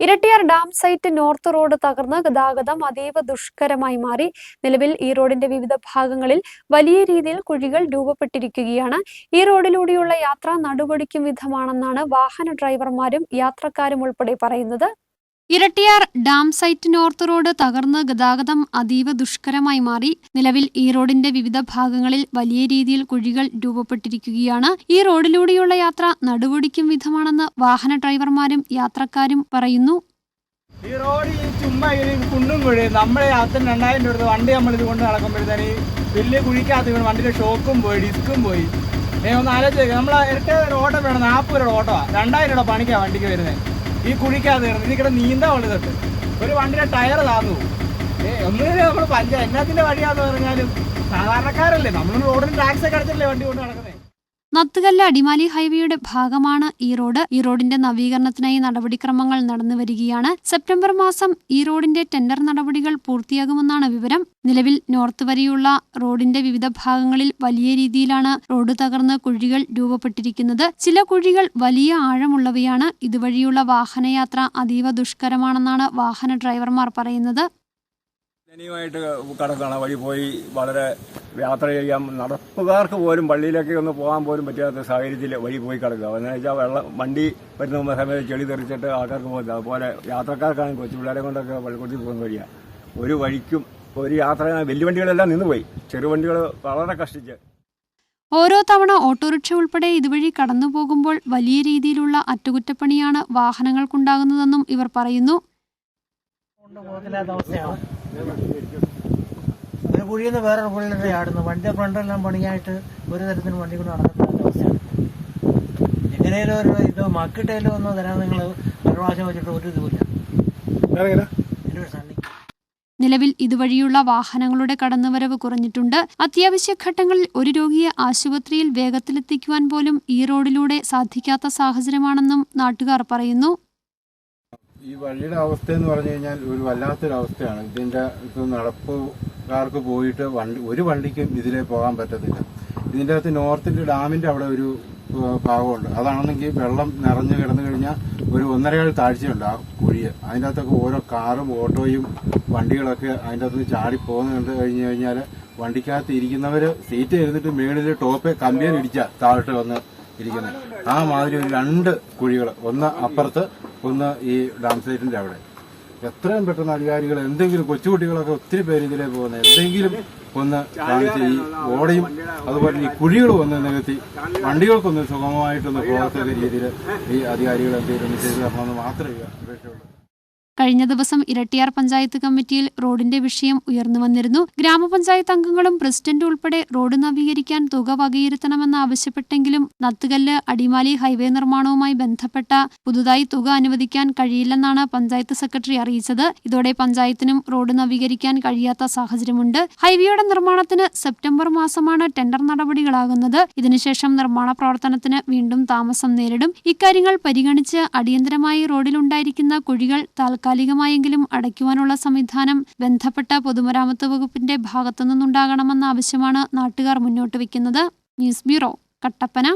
Erattayar dam site north road തകർന്ന് ഗതാഗതം അതീവ ദുഷ്കരമായി മാറി. നിലവിൽ ഈ റോഡിന്റെ വിവിധ ഭാഗങ്ങളിൽ വലിയ രീതിയിൽ കുഴികൾ രൂപപ്പെട്ടിരിക്കുകയാണ്. ഈ റോഡിലൂടെയുള്ള യാത്ര നടുവടിക്കും വിധമാണെന്നാണ് വാഹന ഡ്രൈവർമാരും യാത്രക്കാരും ഉൾപ്പെടെ പറയുന്നത്. Erattayar dam site north road തകർന്ന് ഗതാഗതം അതീവ ദുഷ്കരമായി മാറി. നിലവിൽ ഈ റോഡിന്റെ വിവിധ ഭാഗങ്ങളിൽ വലിയ രീതിയിൽ കുഴികൾ രൂപപ്പെട്ടിരിക്കുകയാണ്. ഈ റോഡിലൂടെയുള്ള യാത്ര നടുവൊടിക്കും വിധമാണെന്ന് വാഹന ഡ്രൈവർമാരും യാത്രക്കാരും പറയുന്നു. ഈ റോഡ് ഈ ചുമ്മാ ഈ കുണ്ടും കുഴി നമ്മളെ അത്ര രണ്ടായിരം രൂപ വണ്ടി നമ്മൾ ഇത് കൊണ്ട് നടക്കുമ്പോഴത്തേന് ഈ വലിയ കുഴിക്കകത്ത് വീണ് വണ്ടിയുടെ ഷോക്കും പോയി ഡിസ്ക്കും പോയി. ഏ ഒന്ന് ആലോചിച്ച് നമ്മൾ ഇരട്ട ഓട്ടം വേണം നാൽപ്പത് രൂപ ഓട്ടമാണ് രണ്ടായിരം രൂപ പണിക്കാണ് വണ്ടിക്ക് വരുന്നത് ഈ കുഴിക്കകത്ത് കയറുന്നത് ഇതിക്കിടെ നീന്താ ഉള്ളതുണ്ട് ഒരു വണ്ടിയുടെ ടയർ താന്നു. പോകും ഒന്നിനും നമ്മൾ പഞ്ച എന്നാത്തിന്റെ വഴിയാന്ന് പറഞ്ഞാലും? സാധാരണക്കാരല്ലേ. നമ്മൾ റോഡിന് ടാക്സ് ഒക്കെ അടച്ചല്ലേ വണ്ടി കൊണ്ട് നടക്കുന്നത് നത്തുകല്ല് അടിമാലി ഹൈവേയുടെ ഭാഗമാണ് ഈ റോഡ്. ഈ റോഡിന്റെ നവീകരണത്തിനായി നടപടിക്രമങ്ങൾ നടന്നു വരികയാണ്. സെപ്റ്റംബർ മാസം ഈ റോഡിന്റെ ടെൻഡർ നടപടികൾ പൂർത്തിയാകുമെന്നാണ് വിവരം. നിലവിൽ നോർത്ത് വരെയുള്ള റോഡിന്റെ വിവിധ ഭാഗങ്ങളിൽ വലിയ രീതിയിലാണ് റോഡ് തകർന്ന് കുഴികൾ രൂപപ്പെട്ടിരിക്കുന്നത്. ചില കുഴികൾ വലിയ ആഴമുള്ളവയാണ്. ഇതുവഴിയുള്ള വാഹനയാത്ര അതീവ ദുഷ്കരമാണെന്നാണ് വാഹന ഡ്രൈവർമാർ പറയുന്നത്. വഴി പോയി വളരെ യാത്ര ചെയ്യാൻ നടപ്പുകാർക്ക് പോലും പള്ളിയിലേക്ക് ഒന്ന് പോകാൻ പോലും പറ്റാത്ത സാഹചര്യത്തിൽ വഴി പോയി കിടക്കുക. എന്ന് വെച്ചാൽ വെള്ളം വണ്ടി വരുന്ന സമയത്ത് ചെളി തെറിച്ചിട്ട് ആൾക്കാർക്ക് പോകുന്നത് അതുപോലെ യാത്രക്കാർക്കാണ് കൊച്ചു പിള്ളേരെ കൊണ്ടൊക്കെ പള്ളിക്കൂടത്തിൽ പോകുന്ന വഴിയാണ് ഒരു വഴിക്കും ഒരു യാത്ര വലിയ വണ്ടികളെല്ലാം നിന്നുപോയി ചെറുവണ്ടികൾ വളരെ കഷ്ടിച്ച്. ഓരോ തവണ ഓട്ടോറിക്ഷ ഉൾപ്പെടെ ഇതുവഴി കടന്നു പോകുമ്പോൾ വലിയ രീതിയിലുള്ള അറ്റകുറ്റപ്പണിയാണ് വാഹനങ്ങൾക്കുണ്ടാകുന്നതെന്നും ഇവർ പറയുന്നു. ഒരു കുഴിയിൽ നിന്ന് വേറൊരു കുഴിയിലോട്ട് ചാടുന്നു. വണ്ടിയുടെ ഫ്രണ്ടെല്ലാം പണിയായിട്ട് ഒരു തരത്തിന് വണ്ടി കൊണ്ട് നടക്കുന്ന അവസ്ഥയാണ്. എങ്ങനെയാലും ഒരു ഇത് മക്കിട്ടേലും ഒന്നും തരാൻ നിങ്ങൾ ഒരു പ്രാവശ്യം വെച്ചിട്ട് ഒരു ഇതുമില്ല. നിലവിൽ ഇതുവഴിയുള്ള വാഹനങ്ങളുടെ കടന്നുവരവ് കുറഞ്ഞിട്ടുണ്ട്. അത്യാവശ്യ ഘട്ടങ്ങളിൽ ഒരു രോഗിയെ ആശുപത്രിയിൽ വേഗത്തിലെത്തിക്കുവാൻ പോലും ഈ റോഡിലൂടെ സാധിക്കാത്ത സാഹചര്യമാണെന്നും നാട്ടുകാർ പറയുന്നു. ഈ വഴിയുടെ അവസ്ഥ എന്ന് പറഞ്ഞു കഴിഞ്ഞാൽ ഒരു വല്ലാത്തൊരു അവസ്ഥയാണ് ഇതിന്റെ ഇത് നടപ്പുകാർക്ക് പോയിട്ട് വണ്ടി ഒരു വണ്ടിക്കും ഇതിലേ പോകാൻ പറ്റത്തില്ല. ഇതിന്റെ അകത്ത് നോർത്തിന്റെ ഡാമിന്റെ അവിടെ ഒരു ഭാഗമുണ്ട്. അതാണെങ്കിൽ വെള്ളം നിറഞ്ഞു കിടന്നു കഴിഞ്ഞാൽ ഒരു ഒന്നരയാൾ താഴ്ചയുണ്ട് ആ കുഴിയെ. അതിന്റെ അകത്തൊക്കെ ഓരോ കാറും ഓട്ടോയും വണ്ടികളൊക്കെ അതിന്റെ അകത്ത് ചാടി പോകുന്ന കണ്ടു കഴിഞ്ഞു കഴിഞ്ഞാൽ വണ്ടിക്കകത്ത് ഇരിക്കുന്നവർ സീറ്റ് ഇരുന്നിട്ട് മേളിൽ ടോപ്പ് കമ്പിയിൽ ഇടിച്ച താഴോട്ട് വന്ന് ഇരിക്കുന്നത്. ആ മാതിരി ഒരു രണ്ട് കുഴികൾ ഒന്ന് അപ്പുറത്ത് ഒന്ന് ഈ ഡാം സൈറ്റിന്റെ അവിടെ. എത്രയും പെട്ടെന്ന് അധികാരികൾ എന്തെങ്കിലും കൊച്ചുകുട്ടികളൊക്കെ ഒത്തിരി പേര് ഇതിലേക്ക് പോകുന്നത് എന്തെങ്കിലും ഒന്ന് കാണിച്ച് ഈ ഓടയും അതുപോലെ ഈ കുഴികളും ഒന്ന് നികത്തി വണ്ടികൾക്കൊന്ന് സുഗമമായിട്ടൊന്ന് പോകത്തക്ക രീതിയിൽ ഈ അധികാരികൾ എന്തെങ്കിലും ചെയ്തു തരണമെന്ന് മാത്രമേ അപേക്ഷയുള്ളൂ. കഴിഞ്ഞ ദിവസം ഇരട്ടിയാർ പഞ്ചായത്ത് കമ്മിറ്റിയിൽ റോഡിന്റെ വിഷയം ഉയർന്നു വന്നിരുന്നു. ഗ്രാമപഞ്ചായത്ത് അംഗങ്ങളും പ്രസിഡന്റ് ഉൾപ്പെടെ റോഡ് നവീകരിക്കാൻ തുക വകയിരുത്തണമെന്ന് ആവശ്യപ്പെട്ടെങ്കിലും നത്തുകല്ല് അടിമാലി ഹൈവേ നിർമ്മാണവുമായി ബന്ധപ്പെട്ട പുതുതായി തുക അനുവദിക്കാൻ കഴിയില്ലെന്നാണ് പഞ്ചായത്ത് സെക്രട്ടറി അറിയിച്ചത്. ഇതോടെ പഞ്ചായത്തിനും റോഡ് നവീകരിക്കാൻ കഴിയാത്ത സാഹചര്യമുണ്ട്. ഹൈവേയുടെ നിർമ്മാണത്തിന് സെപ്റ്റംബർ മാസമാണ് ടെൻഡർ നടപടികളാകുന്നത്. ഇതിനുശേഷം നിർമ്മാണ പ്രവർത്തനത്തിന് വീണ്ടും താമസം നേരിടും. ഇക്കാര്യങ്ങൾ പരിഗണിച്ച് അടിയന്തരമായി റോഡിലുണ്ടായിരിക്കുന്ന കുഴികൾ താൽക്കാലികമായെങ്കിലും അടയ്ക്കുവാനുള്ള സംവിധാനം ബന്ധപ്പെട്ട പൊതുമരാമത്ത് വകുപ്പിന്റെ ഭാഗത്തുനിന്നുണ്ടാകണമെന്ന ആവശ്യമാണ് നാട്ടുകാർ മുന്നോട്ട് വയ്ക്കുന്നത്. News bureau Kattappana.